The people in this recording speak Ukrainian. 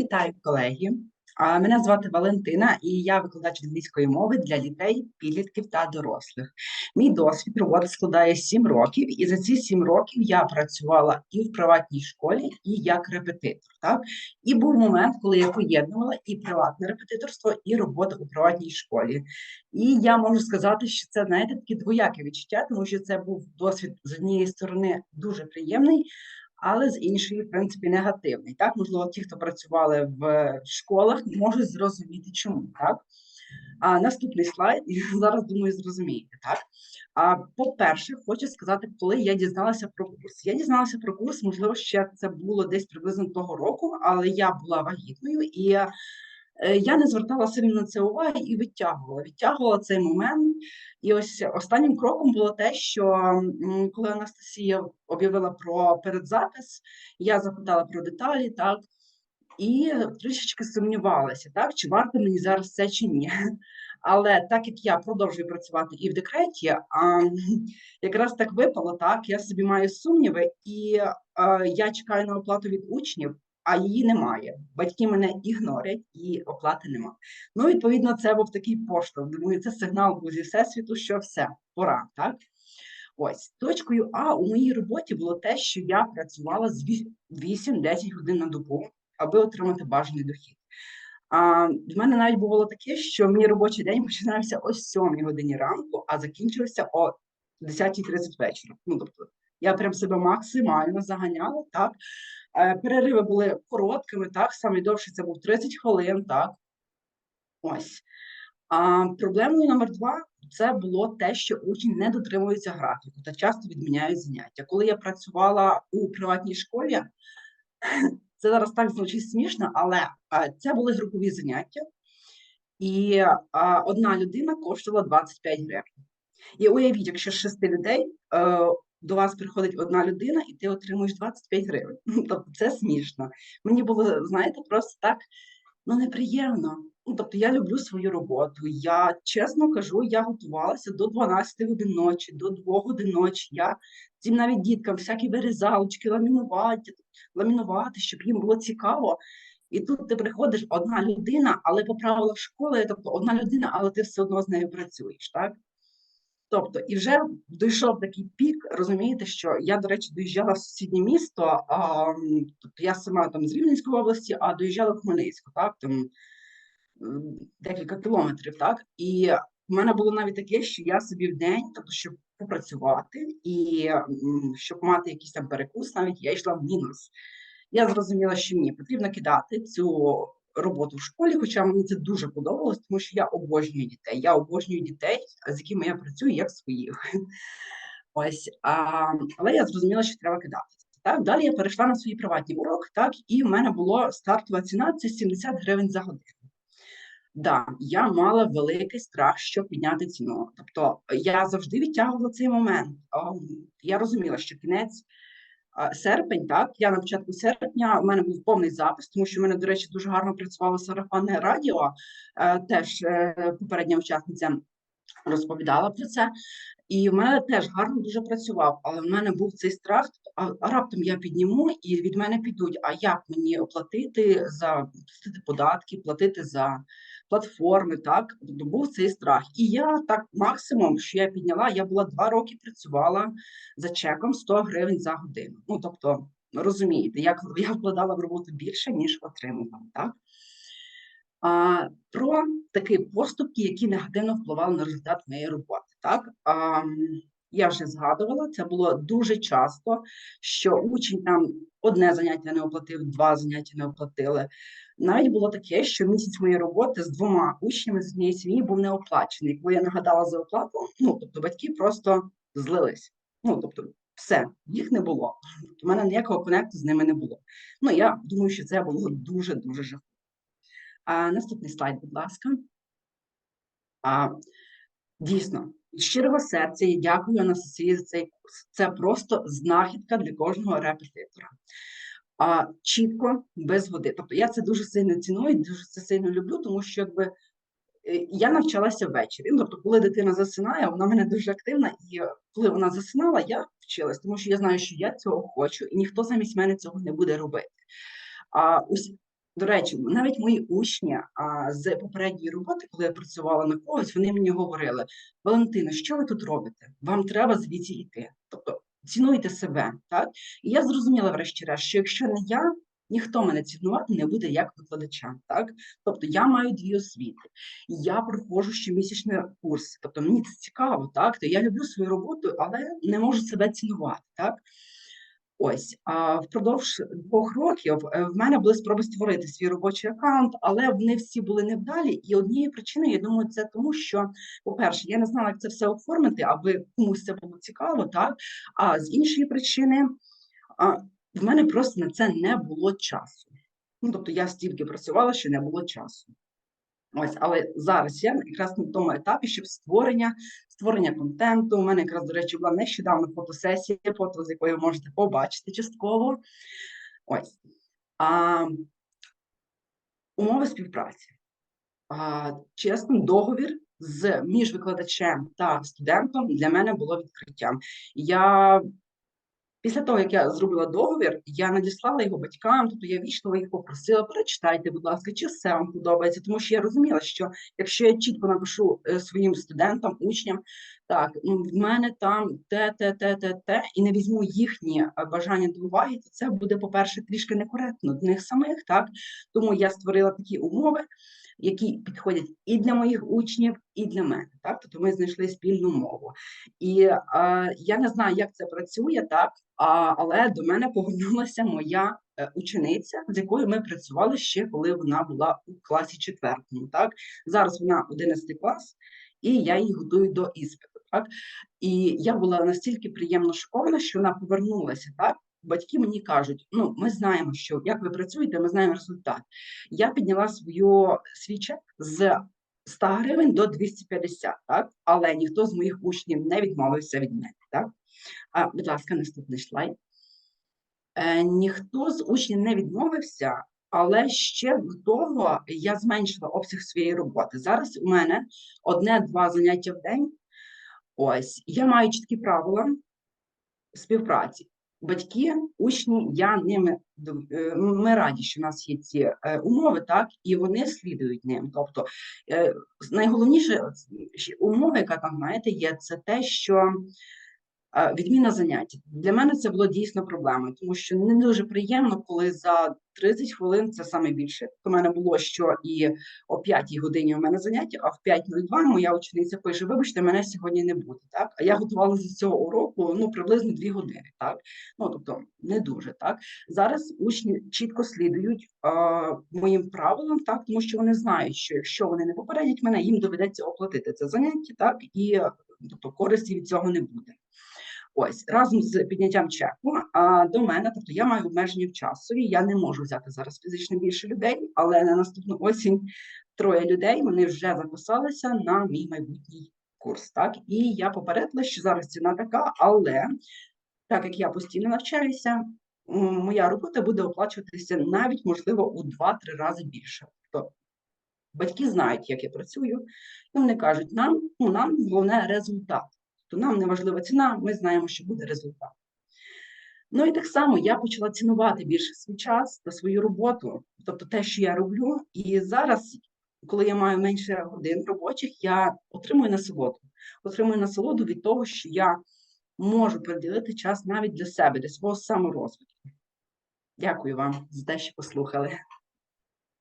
Вітаю, колеги. Мене звати Валентина, і я викладач англійської мови для дітей, підлітків та дорослих. Мій досвід роботи складає 7 років, і за ці 7 років я працювала і в приватній школі, і як репетитор. Так? І був момент, коли я поєднувала і приватне репетиторство, і роботу у приватній школі. І я можу сказати, що це знаєте таке двояке відчуття, тому що це був досвід з однієї сторони дуже приємний але з іншої, в принципі, негативний. Так, можливо, ті, хто працювали в школах, можуть зрозуміти, чому так. А наступний слайд, і зараз думаю, зрозумієте, так? А по-перше, хочу сказати, коли я дізналася про курс. Я дізналася про курс, можливо, ще це було десь приблизно того року, але я була вагітною і Е, я не звертала сильно на це уваги і відтягувала. Відтягувала цей момент. І ось останнім кроком було те, що коли Анастасія об'явила про передзапис, я запитала про деталі, так, і трішечки сумнівалася, так, чи варто мені зараз це чи ні. Але так як я продовжую працювати і в декреті, а якраз так випало, так я собі маю сумніви, і а, я чекаю на оплату від учнів а її немає. Батьки мене ігнорять і оплати немає. Ну, відповідно, це був такий поштовх. Думаю, це сигнал зі всесвіту, що все, пора, так? Ось точкою А у моїй роботі було те, що я працювала з 8-10 годин на добу, аби отримати бажаний дохід. А в мене навіть було таке, що мій робочий день починався о 7 годині ранку, а закінчився о 10.30 вечора. Ну тобто я прям себе максимально заганяла так. Е, перериви були короткими, так, саме довше це був 30 хвилин, так. Ось. А проблемою номер два це було те, що учні не дотримуються графіку та часто відміняють заняття. Коли я працювала у приватній школі, це зараз так звучить смішно, але це були групові заняття, і одна людина коштувала 25 гривень. І уявіть, якщо з шести людей е, до вас приходить одна людина, і ти отримуєш 25 гривень. Ну, тобто це смішно. Мені було, знаєте, просто так ну неприємно. Ну, Тобто я люблю свою роботу. Я чесно кажу, я готувалася до 12 годин ночі, до 2 годин ночі. Я цим навіть діткам всякі вирізалочки, ламінувати, ламінувати, щоб їм було цікаво. І тут ти приходиш одна людина, але по правилах школи, тобто одна людина, але ти все одно з нею працюєш, так? Тобто, і вже дійшов такий пік, розумієте, що я, до речі, доїжджала в сусіднє місто, а, тобто я сама там з Рівненської області, а доїжджала в Хмельницьку, так, там декілька кілометрів, так, і в мене було навіть таке, що я собі в день, тобто, щоб попрацювати і щоб мати якийсь там перекус, навіть я йшла в мінус. Я зрозуміла, що ні, потрібно кидати цю роботу в школі, хоча мені це дуже подобалось, тому що я обожнюю дітей. Я обожнюю дітей, з якими я працюю як своїх. Ось, а, але я зрозуміла, що треба кидати. Так, далі я перейшла на свій приватний урок, так, і в мене була стартова ціна це 70 гривень за годину. Да, я мала великий страх, щоб підняти ціну. Тобто я завжди відтягувала цей момент. Я розуміла, що кінець серпень, так я на початку серпня в мене був повний запис, тому що в мене, до речі, дуже гарно працювало сарафанне радіо. Е, теж е, попередня учасниця розповідала про це. І в мене теж гарно дуже працював, але в мене був цей страх. А, раптом я підніму і від мене підуть. А як мені оплатити за платити податки, платити за платформи? Так тобто був цей страх. І я так максимум, що я підняла, я була два роки працювала за чеком 100 гривень за годину. Ну тобто, розумієте, як я вкладала в роботу більше ніж отримувала. Так а, про такі поступки, які негативно впливали на результат моєї роботи. Так а, я вже згадувала, це було дуже часто, що учень там одне заняття не оплатив, два заняття не оплатили. Навіть було таке, що місяць моєї роботи з двома учнями з однієї сім'ї був не оплачений. Коли я нагадала за оплату, ну тобто батьки просто злились. Ну тобто, все, їх не було. У мене ніякого конекту з ними не було. Ну я думаю, що це було дуже дуже жахливо. А, Наступний слайд, будь ласка. А, Дійсно, від щирого серця я дякую Анастасії за цей курс. Це просто знахідка для кожного репетитора. А, Чітко, без води. Тобто я це дуже сильно ціную, дуже це сильно люблю, тому що якби. Е, я навчалася ввечері. Ну, тобто, коли дитина засинає, вона в мене дуже активна, і коли вона засинала, я вчилась, тому що я знаю, що я цього хочу, і ніхто замість мене цього не буде робити. А ось До речі, навіть мої учні а, з попередньої роботи, коли я працювала на когось, вони мені говорили: Валентина, що ви тут робите? Вам треба звідси йти. Тобто цінуйте себе, так? І я зрозуміла, врешті-решт, що якщо не я, ніхто мене цінувати не буде як викладача. Так? Тобто я маю дві освіти, я проходжу щомісячні курси. Тобто мені це цікаво, так? То я люблю свою роботу, але не можу себе цінувати. так? Ось впродовж двох років е, в мене були спроби створити свій робочий аккаунт, але вони всі були невдалі. І однією причиною, я думаю, це тому, що, по-перше, я не знала, як це все оформити, аби комусь це було цікаво, так а з іншої причини, в мене просто на це не було часу. Ну, тобто я стільки працювала, що не було часу. Ось, але зараз я якраз на тому етапі, щоб створення, створення контенту. У мене якраз, до речі, була нещодавно фотосесія, фото, з якої ви можете побачити частково. Ось. А, Умови співпраці. А, Чесно, договір з між викладачем та студентом для мене було відкриттям. Я Після того, як я зробила договір, я надіслала його батькам, тобто я вічно їх попросила, перечитайте, будь ласка, чи все вам подобається, тому що я розуміла, що якщо я чітко напишу е, своїм студентам, учням, так, ну в мене там те, те, те, те, те, і не візьму їхні е, бажання до уваги, то це буде, по-перше, трішки некоректно для них самих, так, тому я створила такі умови, які підходять і для моїх учнів, і для мене. Так, тобто ми знайшли спільну мову. І е, я не знаю, як це працює, так, а, але до мене повернулася моя е, учениця, з якою ми працювали ще коли вона була у класі четвертому. Так, зараз вона 11 клас, і я її готую до іспиту. Так, і я була настільки приємно шокована, що вона повернулася так батьки мені кажуть: ну, ми знаємо, що як ви працюєте, ми знаємо результат. Я підняла свою свій чек з 100 гривень до 250, так? Але ніхто з моїх учнів не відмовився від мене. Так? А, Будь ласка, наступний слайд. Е, Ніхто з учнів не відмовився, але ще до того я зменшила обсяг своєї роботи. Зараз у мене одне-два заняття в день. Ось я маю чіткі правила співпраці батьки, учні, я ними е, ми раді, що в нас є ці е, умови, так і вони слідують ним. Тобто найголовніше найголовніша умова, яка там знаєте, є це те, що Відміна заняття для мене це було дійсно проблемою, тому що не дуже приємно, коли за 30 хвилин це саме більше. У мене було що і о 5 годині у мене заняття, а в 5.02 моя учениця пише: Вибачте, мене сьогодні не буде. Так, а я готувалася з цього уроку ну приблизно 2 години. Так, ну тобто не дуже так. Зараз учні чітко слідують а, моїм правилам, так тому що вони знають, що якщо вони не попередять мене, їм доведеться оплатити це заняття, так і тобто користі від цього не буде. Ось разом з підняттям чеку а, до мене, тобто я маю обмеження в часові, я не можу взяти зараз фізично більше людей, але на наступну осінь троє людей вони вже записалися на мій майбутній курс. Так, і я попередила, що зараз ціна така, але так як я постійно навчаюся, моя робота буде оплачуватися навіть, можливо, у 2-3 рази більше. Тобто батьки знають, як я працюю, і вони кажуть, нам ну, нам головне результат то нам не важлива ціна, ми знаємо, що буде результат. Ну і так само я почала цінувати більше свій час та свою роботу, тобто те, що я роблю. І зараз, коли я маю менше годин робочих, я отримую насолоду. Отримую насолоду від того, що я можу приділити час навіть для себе, для свого саморозвитку. Дякую вам за те, що послухали.